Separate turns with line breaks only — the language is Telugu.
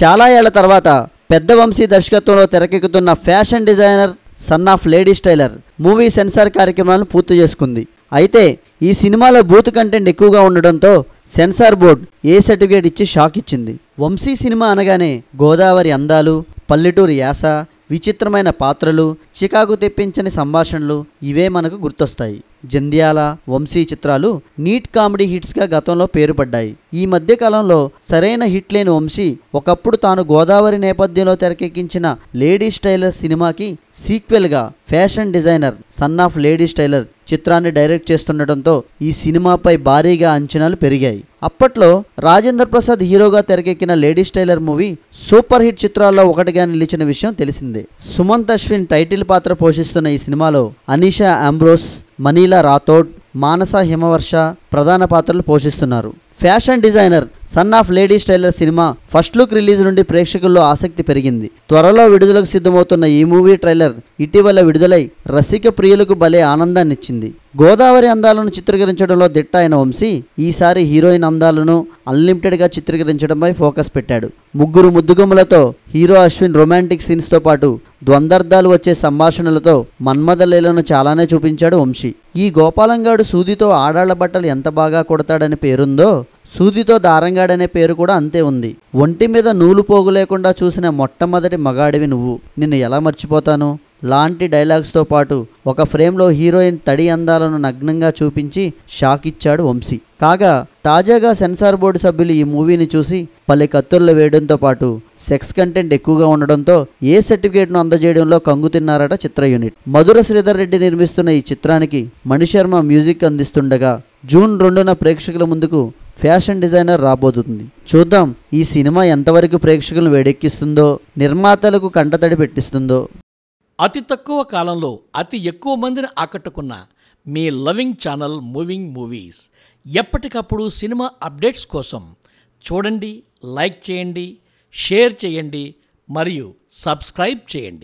చాలా ఏళ్ళ తర్వాత పెద్ద వంశీ దర్శకత్వంలో తెరకెక్కుతున్న fashion designer son of ladies tailor movie censor కార్యక్రమాలను పూర్తి చేసుకుంది. అయితే ఈ సినిమాలో బూత్ కంటెంట్ ఎక్కువగా ఉండడంతో సెన్సార్ బోర్డ్ ఏ సర్టిఫికేట్ ఇచ్చి షాక్ ఇచ్చింది. వంశీ సినిమా అనగానే గోదావరి అందాలు పల్లెటూరు యాస విచిత్రమైన పాత్రలు చికాకు తెప్పించని సంభాషణలు ఇవే మనకు గుర్తొస్తాయి. జంధ్యాల వంశీ చిత్రాలు నీట్ కామెడీ హిట్స్గా గతంలో పేరుపడ్డాయి ఈ మధ్య కాలంలో సరైన హిట్ లేని వంశీ ఒకప్పుడు తాను గోదావరి నేపథ్యంలో తెరకెక్కించిన లేడీ స్టైలర్ సినిమాకి సీక్వెల్గా fashion designer son of ladies tailor చిత్రాన్ని డైరెక్ట్ చేస్తుండటంతో ఈ సినిమాపై భారీగా అంచనాలు పెరిగాయి. అప్పట్లో రాజేంద్ర ప్రసాద్ హీరోగా తెరకెక్కిన ladies tailor movie super hit చిత్రాల్లో ఒకటిగా నిలిచిన విషయం తెలిసిందే. సుమంత్ అశ్విన్ టైటిల్ పాత్ర పోషిస్తున్న ఈ సినిమాలో అనీషా ఆంబ్రోస్ మనీలా రాథోడ్ మానస హిమవర్ష ప్రధాన పాత్రలు పోషిస్తున్నారు. Fashion designer son of ladies tailor cinema first look release నుండి ప్రేక్షకుల్లో ఆసక్తి పెరిగింది. త్వరలో విడుదలకు సిద్ధమవుతున్న ఈ మూవీ ట్రైలర్ ఇటీవల విడుదలై రసిక ప్రియులకు భలే ఆనందాన్నిచ్చింది. గోదావరి అందాలను చిత్రీకరించడంలో దిట్ట అయిన వంశీ ఈసారి హీరోయిన్ అందాలను అన్లిమిటెడ్గా చిత్రీకరించడంపై ఫోకస్ పెట్టాడు. ముగ్గురు ముద్దుగుమ్మలతో హీరో అశ్విన్ రొమాంటిక్ సీన్స్తో పాటు ద్వందార్థాలు వచ్చే సంభాషణలతో మన్మథలీలను చాలానే చూపించాడు వంశీ. ఈ గోపాలంగాడు సూదితో ఆడాళ్ళ బట్టలు ఎంత బాగా కొడతాడని పేరుందో సూదితో దారంగాడనే పేరు కూడా అంతే ఉంది. ఒంటి మీద నూలు పోగు లేకుండా చూసిన మొట్టమొదటి మగాడివి నువ్వు. నిన్ను ఎలా మర్చిపోతాను? లాంటి డైలాగ్స్తో పాటు ఒక ఫ్రేమ్లో హీరోయిన్ తడి అందాలను నగ్నంగా చూపించి షాక్ ఇచ్చాడు వంశీ. కాగా తాజాగా సెన్సార్ బోర్డు సభ్యులు ఈ మూవీని చూసి పలు కత్తుల్లో వేయడంతో పాటు సెక్స్ కంటెంట్ ఎక్కువగా ఉండడంతో ఏ సర్టిఫికేట్ను అందజేయడంలో కంగు తిన్నారట చిత్ర యూనిట్. మధుర శ్రీధర్ రెడ్డి నిర్మిస్తున్న ఈ చిత్రానికి మణిశర్మ మ్యూజిక్ అందిస్తుండగా జూన్ రెండున ప్రేక్షకుల ముందుకు ఫ్యాషన్ డిజైనర్ రాబోతుంది. చూద్దాం ఈ సినిమా ఎంతవరకు ప్రేక్షకులను వేడెక్కిస్తుందో నిర్మాతలకు కంటతడి పెట్టిస్తుందో.
అతి తక్కువ కాలంలో అతి ఎక్కువ మందిని ఆకట్టుకున్న మీ లవింగ్ ఛానల్ మూవింగ్ మూవీస్. ఎప్పటికప్పుడు సినిమా అప్డేట్స్ కోసం చూడండి లైక్ చేయండి షేర్ చేయండి మరియు సబ్స్క్రైబ్ చేయండి.